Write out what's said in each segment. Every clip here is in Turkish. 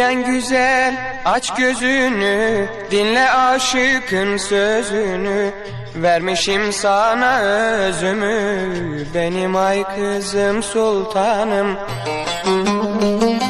Gülmeyen güzel aç gözünü Dinle aşıkın sözünü. Vermişim sana özümü Benim ay kızım sultanım. Müzik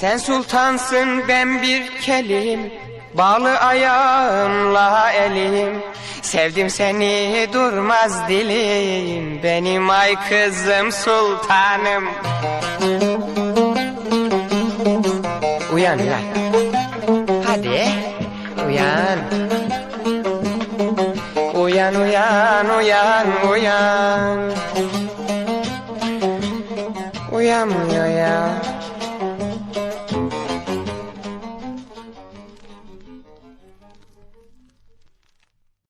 Sen sultansın ben bir kelim. Bağlı ayağımla elim. Sevdim seni durmaz dilim. Benim ay kızım sultanım. Uyan uyan. Hadi uyan. Uyan uyan uyan uyan. Uyanmıyor ya